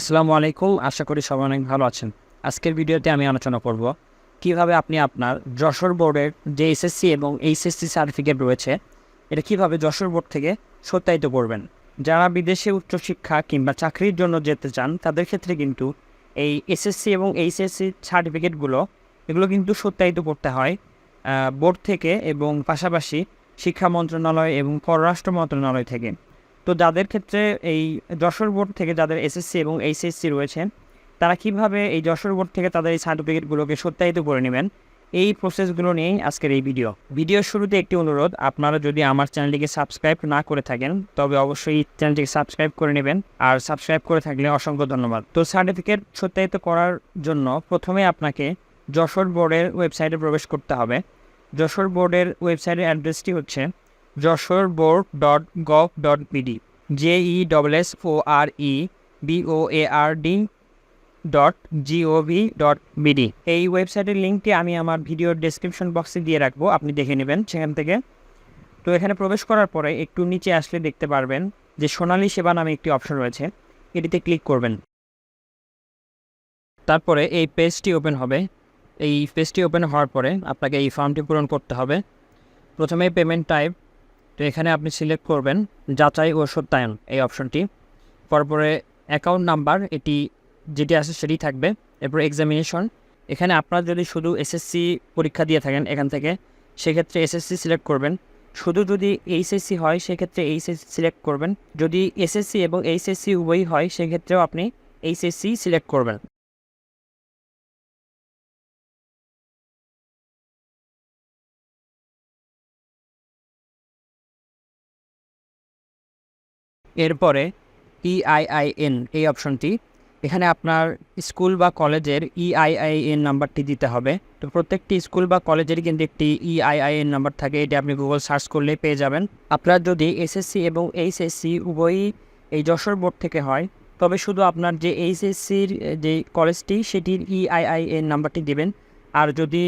আসসালামু আলাইকুম। আশা করি সবাই অনেক ভালো আছেন। আজকের ভিডিওতে আমি আলোচনা করব কীভাবে আপনি আপনার যশোর বোর্ডের যে এসএসসি এবং এইচএসসি সার্টিফিকেট রয়েছে, এটা কীভাবে যশোর বোর্ড থেকে সত্যায়িত করবেন। যারা বিদেশে উচ্চশিক্ষা কিংবা চাকরির জন্য যেতে চান, তাদের ক্ষেত্রে কিন্তু এই এসএসসি এবং এইচএসসি সার্টিফিকেটগুলো এগুলো কিন্তু সত্যায়িত করতে হয় বোর্ড থেকে এবং পাশাপাশি শিক্ষা মন্ত্রণালয় এবং পররাষ্ট্র মন্ত্রণালয় থেকে। তো যাদের ক্ষেত্রে এই যশোর বোর্ড থেকে যাদের এসএসসি এবং এইচএসসি রয়েছে, তারা কীভাবে এই যশোর বোর্ড থেকে তাদের এই সার্টিফিকেটগুলোকে সত্যায়িত করে নেবেন? এই প্রসেসগুলো নিয়েই আজকের এই ভিডিও ভিডিওর শুরুতে একটি অনুরোধ, আপনারা যদি আমার চ্যানেলটিকে সাবস্ক্রাইব না করে থাকেন, তবে অবশ্যই এই চ্যানেলটিকে সাবস্ক্রাইব করে নেবেন। আর সাবস্ক্রাইব করে থাকলে অসংখ্য ধন্যবাদ। তো সার্টিফিকেট সত্যায়িত করার জন্য প্রথমে আপনাকে যশোর বোর্ডের ওয়েবসাইটে প্রবেশ করতে হবে। যশোর বোর্ডের ওয়েবসাইটের অ্যাড্রেসটি হচ্ছে Jessore board dot gov dot BD J E double S O R E B O A R D dot GOV dot BD এই ওয়েবসাইটের লিঙ্কটি আমি আমার ভিডিওর ডেসক্রিপশন বক্সে দিয়ে রাখব, আপনি দেখে নেবেন সেখান থেকে। তো এখানে প্রবেশ করার পরে একটু নিচে আসলে দেখতে পারবেন যে সোনালি সেবা নামে একটি অপশন রয়েছে, এটিতে ক্লিক করবেন। তারপরে এই পেজটি ওপেন হবে। এই পেজটি ওপেন হওয়ার পরে আপনাকে এই ফর্মটি পূরণ করতে হবে। প্রথমে পেমেন্ট টাইপ তো এখানে আপনি সিলেক্ট করবেন যাচাই ও সত্যায়ন এই অপশনটি পরপরে অ্যাকাউন্ট নাম্বার এটি যেটি আছে সেটি থাকবে। এরপর এক্সামিনেশন এখানে আপনার যদি শুধু এসএসসি পরীক্ষা দিয়ে থাকেন এখান থেকে, সেক্ষেত্রে এসএসসি সিলেক্ট করবেন। শুধু যদি এইচএসসি হয়, সেক্ষেত্রে এইচএসসি সিলেক্ট করবেন। যদি এসএসসি এবং এইচএসসি উভয়ই হয়, সেক্ষেত্রেও আপনি এইচএসসি সিলেক্ট করবেন। এরপরে E ইআইআইএন এই অপশনটি, এখানে আপনার স্কুল বা কলেজের E ইআইআইএন নাম্বারটি দিতে হবে। তো প্রত্যেকটি স্কুল বা কলেজেরই কিন্তু একটি E ইআইআইএন নাম্বার থাকে, এটি আপনি গুগল সার্চ করলেই পেয়ে যাবেন। আপনার যদি এসএসসি এবং এইচএসসি উভয়ই এই যশোর বোর্ড থেকে হয়, তবে শুধু আপনার যে এইচএসসির যে কলেজটি, সেটির E ইআইআইএন নাম্বারটি দেবেন। আর যদি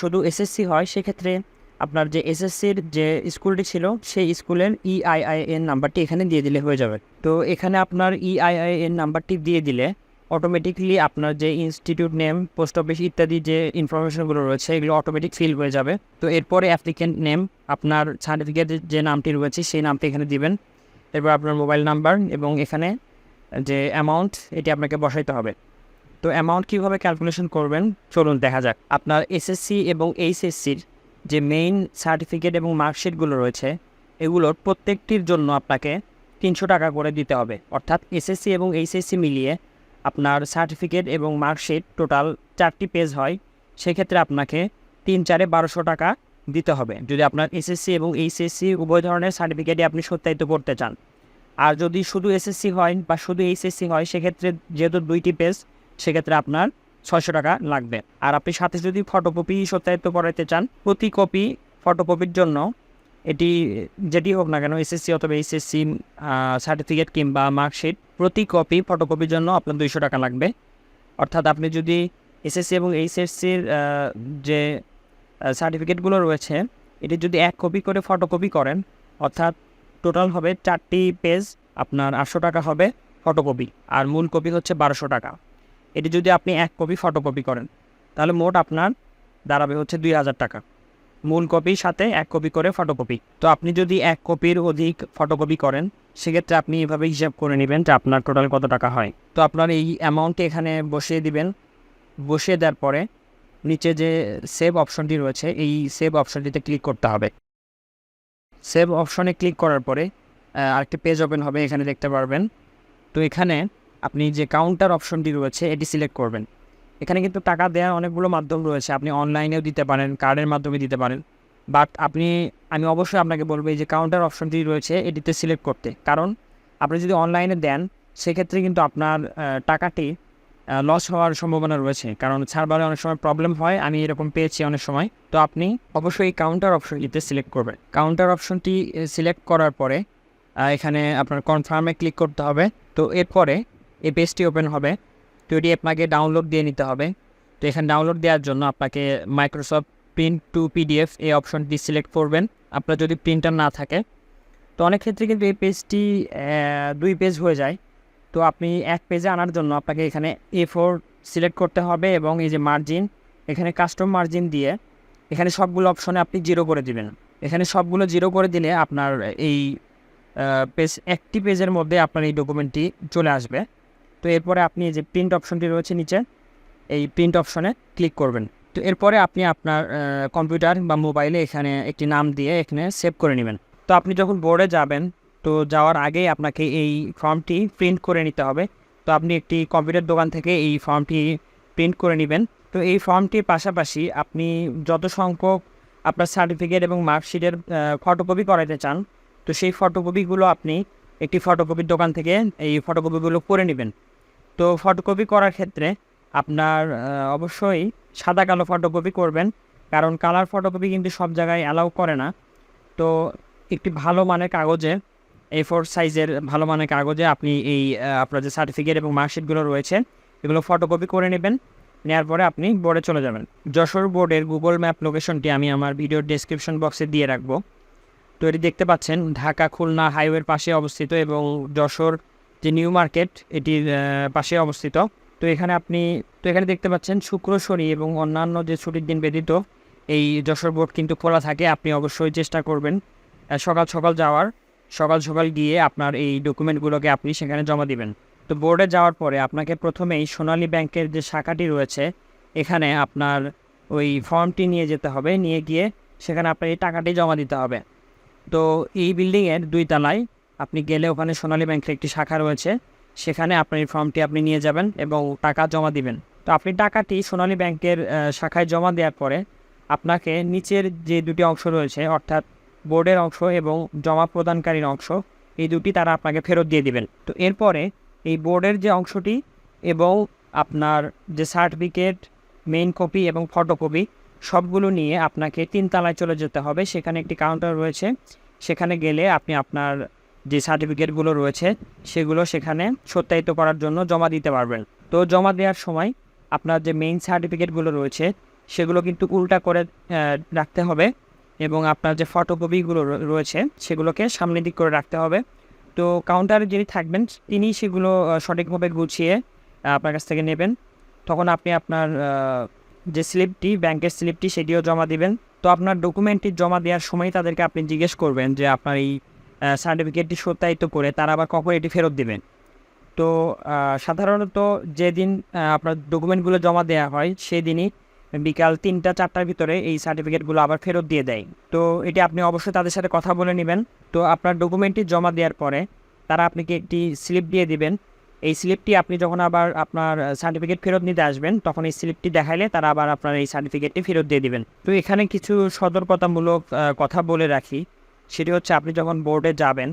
শুধু এসএসসি হয়, সেক্ষেত্রে আপনার যে এসএসসির যে স্কুলটি ছিল, সেই স্কুলের E ইআইআইএন নাম্বারটি এখানে দিয়ে দিলে হয়ে যাবে। তো এখানে আপনার E ইআইআইএন নাম্বারটি দিয়ে দিলে অটোমেটিকলি আপনার যে ইনস্টিটিউট নেম পোস্ট অফিস ইত্যাদি যে ইনফরমেশনগুলো রয়েছে, এগুলো অটোমেটিক ফিল হয়ে যাবে। তো এরপরে অ্যাপ্লিকেন্ট নেম আপনার সার্টিফিকেটের যে নামটি রয়েছে, সেই নামটি এখানে দিবেন। এরপর আপনার মোবাইল নাম্বার এবং এখানে যে অ্যামাউন্ট এটি আপনাকে বসাইতে হবে। তো অ্যামাউন্ট কীভাবে ক্যালকুলেশন করবেন? চলুন দেখা যাক। আপনার এসএসসি এবং এইচএসসির যে মেইন সার্টিফিকেট এবং মার্কশিটগুলো রয়েছে, এগুলোর প্রত্যেকটির জন্য আপনাকে তিনশো টাকা করে দিতে হবে। অর্থাৎ এসএসসি এবং এইচএসসি মিলিয়ে আপনার সার্টিফিকেট এবং মার্কশিট টোটাল চারটি পেজ হয়, সেক্ষেত্রে আপনাকে তিন চারে বারোশো টাকা দিতে হবে। যদি আপনার এসএসসি এবং এইচএসসি উভয় ধরনের সার্টিফিকেটই আপনি সত্যায়িত করতে চান। আর যদি শুধু এসএসসি হয় বা শুধু এইচএসসি হয়, সেক্ষেত্রে যেহেতু দুইটি পেজ সেক্ষেত্রে আপনার ছয়শো টাকা লাগবে। আর আপনি সাথে যদি ফটোকপি সত্যায়িত করাতে চান, প্রতি কপি ফটোকপির জন্য এটি, যেটি হোক না কেন এসএসসি অথবা এইচএসসি সার্টিফিকেট কিংবা মার্কশিট প্রতি কপি ফটোকপির জন্য আপনার দুইশো টাকা লাগবে। অর্থাৎ আপনি যদি এসএসসি এবং এইচএসসির যে সার্টিফিকেটগুলো রয়েছে, এটি যদি এক কপি করে ফটোকপি করেন, অর্থাৎ টোটাল হবে চারটি পেজ আপনার আটশো টাকা হবে ফটোকপি আর মূল কপি হচ্ছে বারোশো টাকা। এটি যদি আপনি এক কপি ফটোকপি করেন, তাহলে মোট আপনার দাঁড়াবে হচ্ছে দুই হাজার টাকা। মূল কপির সাথে এক কপি করে ফটোকপি তো আপনি যদি এক কপির অধিক ফটোকপি করেন, সেক্ষেত্রে আপনি এভাবে হিসাব করে নেবেন যে আপনার টোটাল কত টাকা হয়। তো আপনার এই অ্যামাউন্টটি এখানে বসিয়ে দিবেন। বসিয়ে দেওয়ার পরে নিচে যে সেভ অপশনটি রয়েছে, এই সেভ অপশনটিতে ক্লিক করতে হবে। সেভ অপশনে ক্লিক করার পরে আরেকটি পেজ ওপেন হবে, এখানে দেখতে পারবেন। তো এখানে আপনি যে কাউন্টার অপশনটি রয়েছে, এটি সিলেক্ট করবেন। এখানে কিন্তু টাকা দেওয়ার অনেকগুলো মাধ্যম রয়েছে। আপনি অনলাইনেও দিতে পারেন কার্ডের মাধ্যমে দিতে পারেন। বাট আপনি, আমি অবশ্যই আপনাকে বলব, এই যে কাউন্টার অপশনটি রয়েছে, এটিতে সিলেক্ট করতে। কারণ, আপনি যদি অনলাইনে দেন, সেক্ষেত্রে কিন্তু আপনার টাকাটি লস হওয়ার সম্ভাবনা রয়েছে। কারণ ছাড়বারে অনেক সময় প্রবলেম হয়, আমি এরকম পেয়েছি অনেক সময়। তো আপনি অবশ্যই এই কাউন্টার অপশনটিতে সিলেক্ট করবেন। কাউন্টার অপশনটি সিলেক্ট করার পরে এখানে আপনার কনফার্মে ক্লিক করতে হবে। তো এরপরে এই পেজটি ওপেন হবে। তো এটি আপনাকে ডাউনলোড দিয়ে নিতে হবে। তো এখানে ডাউনলোড দেওয়ার জন্য আপনাকে মাইক্রোসফট প্রিন্ট টু পিডিএফ এই অপশনটি সিলেক্ট করবেন। আপনার যদি প্রিন্টার না থাকে, তো অনেক ক্ষেত্রে কিন্তু এই পেজটি দুই পেজ হয়ে যায়। তো আপনি এক পেজে আনার জন্য আপনাকে এখানে এ ফোর সিলেক্ট করতে হবে এবং এই যে মার্জিন এখানে কাস্টম মার্জিন দিয়ে এখানে সবগুলো অপশনে আপনি জিরো করে দিবেন। এখানে সবগুলো জিরো করে দিলে আপনার এই পেজ একটি পেজের মধ্যে আপনার এই ডকুমেন্টটি চলে আসবে। তো এরপরে আপনি যে প্রিন্ট অপশনটি রয়েছে নিচে, এই প্রিন্ট অপশনে ক্লিক করবেন। তো এরপরে আপনি আপনার কম্পিউটার বা মোবাইলে এখানে একটি নাম দিয়ে এখানে সেভ করে নেবেন। তো আপনি যখন বোর্ডে যাবেন, তো যাওয়ার আগেই আপনাকে এই ফর্মটি প্রিন্ট করে নিতে হবে। তো আপনি একটি কম্পিউটার দোকান থেকে এই ফর্মটি প্রিন্ট করে নেবেন। তো এই ফর্মটির পাশাপাশি আপনি যত সংখ্যক আপনার সার্টিফিকেট এবং মার্কশিটের ফটোকপি করাতে চান, তো সেই ফটোকপিগুলো আপনি একটি ফটোকপির দোকান থেকে এই ফটোকপিগুলো করে নেবেন। তো ফটোকপি করার ক্ষেত্রে আপনার অবশ্যই সাদা কালো ফটোকপি করবেন। কারণ কালার ফটোকপি কিন্তু সব জায়গায় অ্যালাউ করে না। তো একটি ভালো মানের কাগজে এ ফোর সাইজের ভালো মানের কাগজে আপনি এই আপনার যে সার্টিফিকেট এবং মার্কশিটগুলো রয়েছে, এগুলো ফটোকপি করে নেবেন। নেওয়ার পরে আপনি বোর্ডে চলে যাবেন। যশোর বোর্ডের গুগল ম্যাপ লোকেশনটি আমি আমার ভিডিওর ডেসক্রিপশন বক্সে দিয়ে রাখব। তো এটি দেখতে পাচ্ছেন, ঢাকা খুলনা হাইওয়ের পাশে অবস্থিত এবং যশোর যে নিউ মার্কেট, এটির পাশে অবস্থিত। তো এখানে আপনি, তো এখানে দেখতে পাচ্ছেন শুক্র শনি এবং অন্যান্য যে ছুটির দিন ব্যতীত এই যশোর বোর্ড কিন্তু খোলা থাকে। আপনি অবশ্যই চেষ্টা করবেন সকাল সকাল যাওয়ার, সকাল সকাল গিয়ে আপনার এই ডকুমেন্টগুলোকে আপনি সেখানে জমা দিবেন। তো বোর্ডে যাওয়ার পরে আপনাকে প্রথমেই সোনালী ব্যাংকের যে শাখাটি রয়েছে, এখানে আপনার ওই ফর্মটি নিয়ে যেতে হবে। নিয়ে গিয়ে সেখানে আপনার এই টাকাটি জমা দিতে হবে। তো এই বিল্ডিংয়ের দুই তলায় আপনি গেলে ওখানে সোনালী ব্যাংকের একটি শাখা রয়েছে। সেখানে আপনার এই ফর্মটি আপনি নিয়ে যাবেন এবং টাকা জমা দিবেন। তো আপনি টাকাটি সোনালী ব্যাংকের শাখায় জমা দেওয়ার পরে আপনাকে নিচের যে দুটি অংশ রয়েছে, অর্থাৎ বোর্ডের অংশ এবং জমা প্রদানকারীর অংশ, এই দুটি তারা আপনাকে ফেরত দিয়ে দিবেন। তো এরপরে এই বোর্ডের যে অংশটি এবং আপনার যে সার্টিফিকেট, মেইন কপি এবং ফটোকপি, সবগুলো নিয়ে আপনাকে তিন তিনতলায় চলে যেতে হবে। সেখানে একটি কাউন্টার রয়েছে। সেখানে গেলে আপনি আপনার যে সার্টিফিকেটগুলো রয়েছে, সেগুলো সেখানে সত্যায়িত করার জন্য জমা দিতে পারবেন। তো জমা দেওয়ার সময় আপনার যে মেইন সার্টিফিকেটগুলো রয়েছে, সেগুলো কিন্তু উল্টা করে রাখতে হবে এবং আপনার যে ফটোকপিগুলো রয়েছে, সেগুলোকে সামনের দিক করে রাখতে হবে। তো কাউন্টারে যিনি থাকবেন, তিনি সেগুলো সঠিকভাবে গুছিয়ে আপনার কাছ থেকে নেবেন। তখন আপনি আপনার যে স্লিপটি ব্যাংকের স্লিপটি সেটিও জমা দিবেন। তো আপনার ডকুমেন্টটি জমা দেওয়ার সময় তাদেরকে আপনি জিজ্ঞেস করবেন যে আপনার এই সার্টিফিকেটটি সত্যায়িত করে তারা আবার কখন এটি ফেরত দেবেন। তো সাধারণত যেদিন আপনার ডকুমেন্টগুলো জমা দেওয়া হয় সেই দিনই বিকাল তিনটা, চারটার ভিতরে এই সার্টিফিকেটগুলো আবার ফেরত দিয়ে দেয়। তো, এটি আপনি অবশ্যই তাদের সাথে কথা বলে নেবেন। তো, আপনার ডকুমেন্টটি জমা দেওয়ার পরে তারা আপনাকে একটি স্লিপ দিয়ে দিবেন। এই স্লিপটি আপনি যখন আবার আপনার সার্টিফিকেট ফেরত নিতে আসবেন, তখন এই স্লিপটি দেখাইলে তারা আবার আপনার এই সার্টিফিকেটটি ফেরত দিয়ে দিবেন। তো, এখানে কিছু সতর্কতামূলক কথা বলে রাখি। সেটি হচ্ছে আপনি যখন বোর্ডে যাবেন,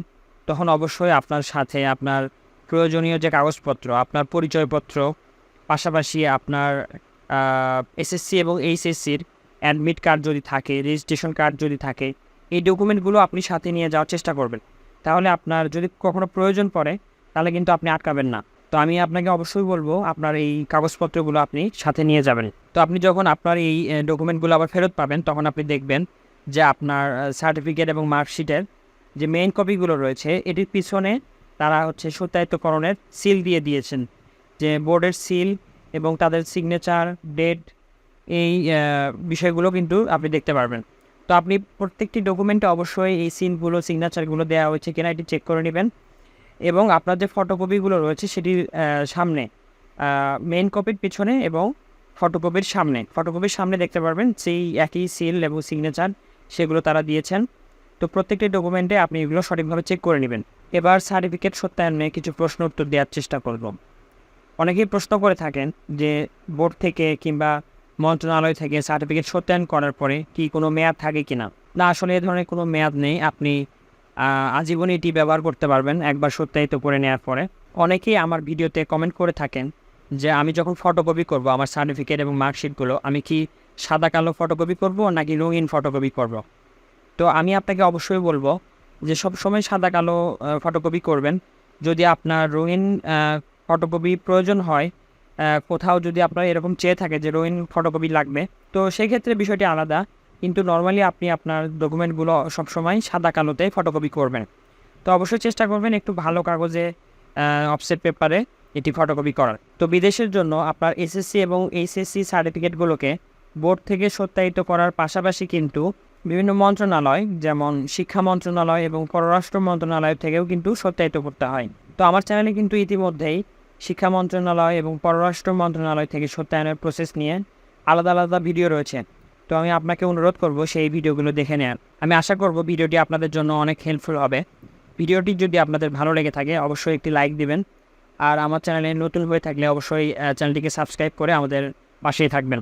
তখন অবশ্যই আপনার সাথে আপনার প্রয়োজনীয় যে কাগজপত্র, আপনার পরিচয়পত্র, পাশাপাশি আপনার এসএসসি এবং এইচএসসির অ্যাডমিট কার্ড যদি থাকে রেজিস্ট্রেশন কার্ড যদি থাকে, এই ডকুমেন্টগুলো আপনি সাথে নিয়ে যাওয়ার চেষ্টা করবেন। তাহলে আপনার যদি কখনো প্রয়োজন পড়ে, তাহলে কিন্তু আপনি আটকাবেন না। তো আমি আপনাকে অবশ্যই বলব, আপনার এই কাগজপত্রগুলো আপনি সাথে নিয়ে যাবেন। তো আপনি যখন আপনার এই ডকুমেন্টগুলো আবার ফেরত পাবেন, তখন আপনি দেখবেন যে আপনার সার্টিফিকেট এবং মার্কশিটের যে মেইন কপিগুলো রয়েছে, এটির পিছনে তারা হচ্ছে সত্যায়িতকরণের সিল দিয়ে দিয়েছেন। যে বোর্ডের সিল এবং তাদের সিগনেচার ডেট এই বিষয়গুলো কিন্তু আপনি দেখতে পারবেন। তো আপনি প্রত্যেকটি ডকুমেন্টে অবশ্যই এই সিলগুলো সিগনেচারগুলো দেওয়া হয়েছে কিনা এটি চেক করে নেবেন। এবং আপনার যে ফটোকপিগুলো রয়েছে, সেটির সামনে মেইন কপির পিছনে এবং ফটোকপির সামনে। ফটোকপির সামনে দেখতে পারবেন, সেই একই সিল এবং সিগনেচার সেগুলো তারা দিয়েছেন। তো প্রত্যেকটি ডকুমেন্টে আপনি এগুলো সঠিকভাবে চেক করে নেবেন। এবার সার্টিফিকেট সত্যায়নে কিছু প্রশ্ন উত্তর দেওয়ার চেষ্টা করব। অনেকেই প্রশ্ন করে থাকেন যে বোর্ড থেকে কিংবা মন্ত্রণালয় থেকে সার্টিফিকেট সত্যায়ন করার পরে কি কোনো মেয়াদ থাকে কি না না আসলে এ ধরনের কোনো মেয়াদ নেই। আপনি আজীবন এটি ব্যবহার করতে পারবেন একবার সত্যায়িত করে নেওয়ার পরে। অনেকেই আমার ভিডিওতে কমেন্ট করে থাকেন যে আমি যখন ফটোকপি করব আমার সার্টিফিকেট এবং মার্কশিটগুলো আমি কি সাদা কালো ফটোকপি করব নাকি রঙিন ফটোকপি করব? তো আমি আপনাকে অবশ্যই বলব যে সব সময় সাদা কালো ফটোকপি করবেন। যদি আপনার রঙিন ফটোকপি প্রয়োজন হয় কোথাও যদি আপনার এরকম চেয়ে থাকে যে রঙিন ফটোকপি লাগবে, তো সেই ক্ষেত্রে বিষয়টি আলাদা। কিন্তু নর্মালি আপনি আপনার ডকুমেন্টগুলো সবসময় সাদা কালোতে ফটোকপি করবেন। তো অবশ্যই চেষ্টা করবেন একটু ভালো কাগজে অফসেট পেপারে এটি ফটোকপি করার। তো বিদেশের জন্য আপনার এসএসসি এবং এইচএসসি সার্টিফিকেটগুলোকে বোর্ড থেকে সত্যায়িত করার পাশাপাশি কিন্তু বিভিন্ন মন্ত্রণালয়, যেমন শিক্ষা মন্ত্রণালয় এবং পররাষ্ট্র মন্ত্রণালয় থেকেও কিন্তু সত্যায়িত করতে হয়। তো আমার চ্যানেলে কিন্তু ইতিমধ্যেই শিক্ষা মন্ত্রণালয় এবং পররাষ্ট্র মন্ত্রণালয় থেকে সত্যায়নের প্রসেস নিয়ে আলাদা আলাদা ভিডিও রয়েছে। তো আমি আপনাকে অনুরোধ করব সেই ভিডিওগুলো দেখে নেন আমি আশা করব ভিডিওটি আপনাদের জন্য অনেক হেল্পফুল হবে। ভিডিওটি যদি আপনাদের ভালো লেগে থাকে, অবশ্যই একটি লাইক দিবেন। আর আমার চ্যানেলে নতুন হয়ে থাকলে অবশ্যই চ্যানেলটিকে সাবস্ক্রাইব করে আমাদের পাশেই থাকবেন।